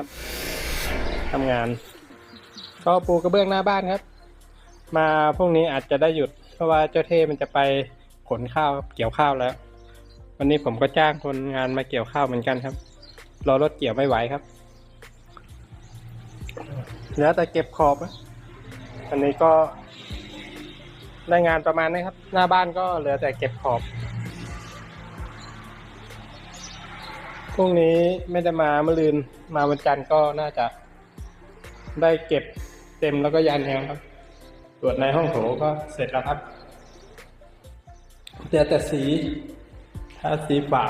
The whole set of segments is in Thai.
ครับทำงาน ก็ปูกระเบื้องหน้าบ้านครับ มาพรุ่งนี้อาจจะได้หยุด เพราะว่าเจ้าเท่มันจะไปขนข้าวเกี่ยวข้าวแล้ว วันนี้ผมก็จ้างคนงานมาเกี่ยวข้าวเหมือนกันครับรอรถเกี่ยวไม่ไหวครับเหลือแต่เก็บขอบอันนี้ก็ได้งานประมาณนี้ครับ หน้าบ้านก็เหลือแต่เก็บขอบ พรุ่งนี้ไม่ได้มาเมื่อลืนมาวันจันทร์ก็น่าจะ ได้เก็บเต็มแล้วก็ยันแนวครับ ตรวจในห้องโถก็เสร็จแล้วครับเหลือแต่สีทาสีฝา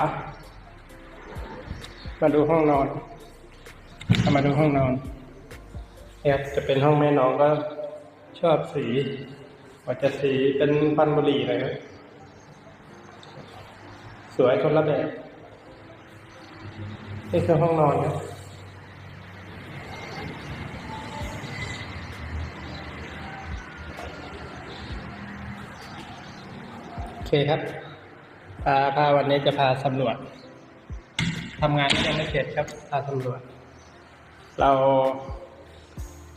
มาดูห้องนอนมาดูห้องนอนเนี่ยครับจะเป็นห้องแม่น้องก็ชอบสีว่าจะสีเป็นปันบุหรี่เลยครับสวยคนละแบบ นี่คือห้องนอนครับโอเคครับพาพาวันนี้จะพาสำรวจทำงานก็ยังไม่เสร็จครับ พาสำรวจ เรา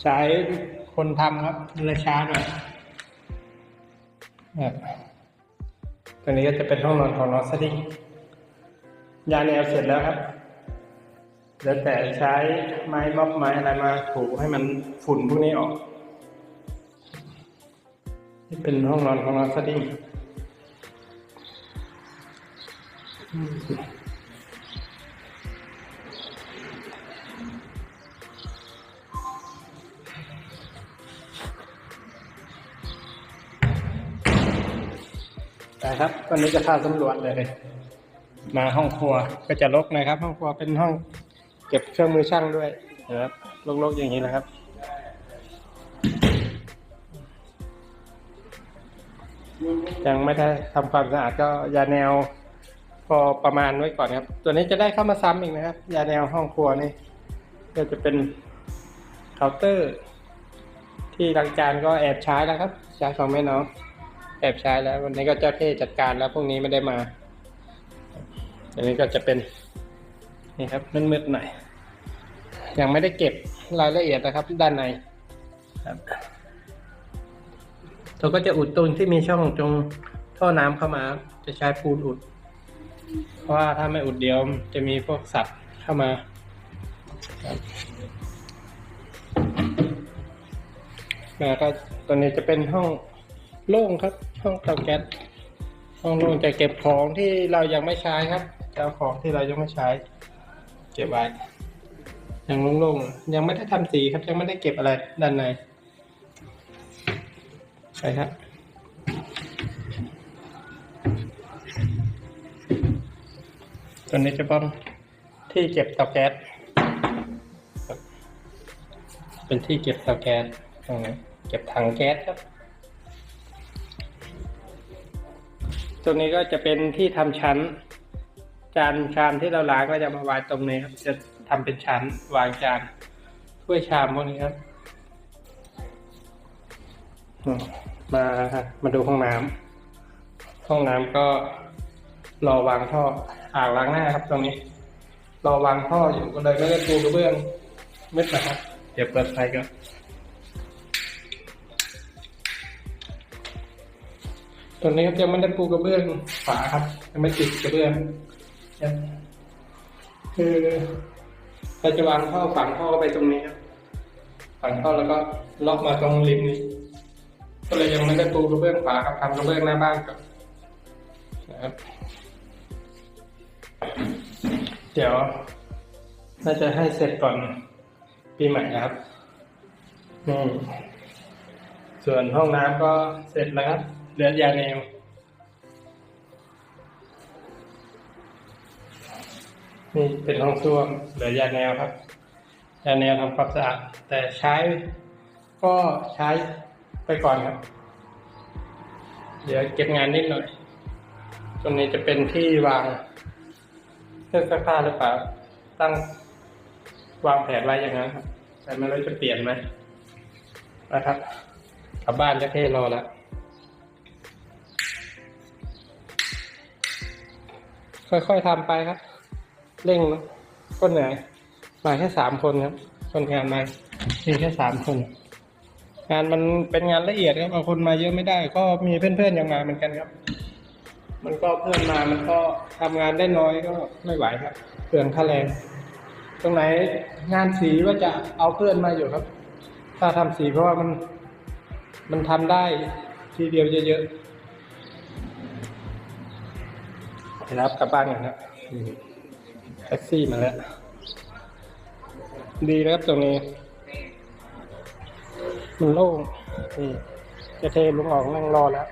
ใช้คนทำครับเลยช้าหน่อยเนี่ยตัวนี้ก็จะเป็นห้องนอนของน้องสดิ้งยาแนวเสร็จแล้วครับ เหลือแต่ใช้ไม้ม็อบไม้อะไรมาถูให้มันฝุ่นพวกนี้ออกนี่เป็นห้องนอนของน้องสดิ้งนะครับวันนี้จะพาสำรวจเลย มาห้องครัวก็จะรกนะครับ ห้องครัวเป็นห้องเก็บเครื่องมือช่างด้วยนะครับรกๆอย่างนี้นะครับ ยังไม่ได้ทำความสะอาดก็ยาแนวพอประมาณไว้ก่อนครับ ตัวนี้จะได้เข้ามาซ้ำอีกนะครับ ยาแนวห้องครัวนี่ก็จะเป็นเคาน์เตอร์ ที่ล้างจานก็แอบใช้แล้วครับ ใช้ของแม่น้อง แอบใช้แล้ว วันนี้ก็เจ้าเท่จัดการแล้วพรุ่งนี้ไม่ได้มาอันนี้ก็จะเป็นนี่ครับมืดๆหน่อย ยังไม่ได้เก็บรายละเอียดนะครับด้านในครับเราก็จะอุดตรงที่มีช่องตรงท่อน้ำเข้ามา จะใช้ปูนอุด เพราะว่าถ้าไม่อุดเดียวจะมีพวกสัตว์เข้ามาครับแล้วก็ตัวนี้จะเป็นห้องโล่งครับ ห้องเตาแก๊สห้องโล่งจะเก็บของที่เรายังไม่ใช้ครับจะเอาของที่เรายังไม่ใช้ เก็บไว้ ยังโล่งๆ ยังไม่ได้ทำสีครับ ยังไม่ได้เก็บอะไรด้านในไปครับตัวนี้จะเป็นที่เก็บเตาแก๊สเป็นที่เก็บเตาแก๊สตรงนี้เก็บถังแก๊สครับตรงนี้ก็จะเป็นที่ทำชั้น จานชามที่เราล้างก็จะมาวางตรงนี้ครับจะ ทำเป็นชั้นวางจานถ้วยชามพวกนี้ครับ มามาดูห้องน้ำห้องน้ำก็รอวางท่ออ่างล้างหน้าครับตรงนี้ รอวางท่ออยู่ก็เลยไม่ได้ปูกระเบื้องมืดนะครับ เดี๋ยวเปิดไฟก็ตอนนี้ครับยังไม่ได้ปูกระเบื้องฝาครับยังไม่ติดกระเบื้องคือ เราจะวางท่อฝังท่อไปตรงนี้ครับฝังท่อแล้วก็ล็อกมาตรงริมนี้ ก็เลยยังไม่ได้ปูกระเบื้องฝาครับทำกระเบื้องหน้าบ้านก่อนนะครับ เดี๋ยว น่าจะให้เสร็จก่อนปีใหม่นะครับนี่ส่วนห้องน้ำก็เสร็จแล้วครับเหลือยาแนว นี่เป็นห้องส้วมเหลือยาแนวครับ ยาแนวทำความสะอาดแต่ใช้ก็ใช้ไปก่อนครับ เดี๋ยวเก็บงานนิดหน่อย ตรงนี้จะเป็นที่วางเครื่องซักผ้าหรือเปล่า ตั้งวางแผนไว้อย่างนั้นครับ แต่ไม่รู้จะเปลี่ยนไหมนะครับกลับบ้านจะเท่รอแล้วค่อยๆทำไปครับ เร่งก็เหนื่อยมาแค่สามคนครับคนงานมาเพีแค่สามคน งานมันเป็นงานละเอียดครับบางคนมาเยอะไม่ได้ ก็มีเพื่อนๆยังมาเหมือนกันครับ มันก็เพื่อนมามันก็ทำงานได้น้อยก็ไม่ไหวครับเปลืองค่าแรงตรงไหนงานสีว่าจะเอาเพื่อนมาอยู่ครับ ถ้าทำสีเพราะว่ามันมันทำได้ทีเดียวเยอะๆไปรับกลับบ้านกันนะอืมแท็กซี่มาแล้ว ดีนะครับตรงนี้ มันโล่งนี่จะเทลุงออกนั่งรอแล้ว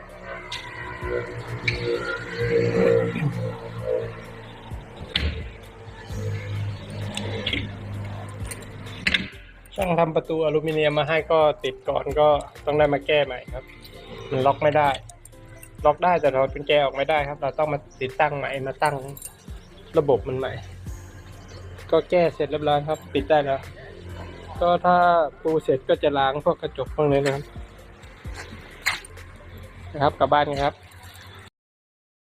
ช่างทำประตูอลูมิเนียมมาให้ก็ติดก่อนก็ต้องได้มาแก้ใหม่ครับ มันล็อกไม่ได้ ล็อกได้แต่ถอดกุญแจออกไม่ได้ครับ เราต้องมาติดตั้งใหม่มาตั้งระบบมันใหม่ ก็แก้เสร็จเรียบร้อยครับ ปิดได้แล้ว ก็ถ้าปูเสร็จก็จะล้างพวกกระจกพวกนี้นะครับ นะครับกลับบ้านกันครับ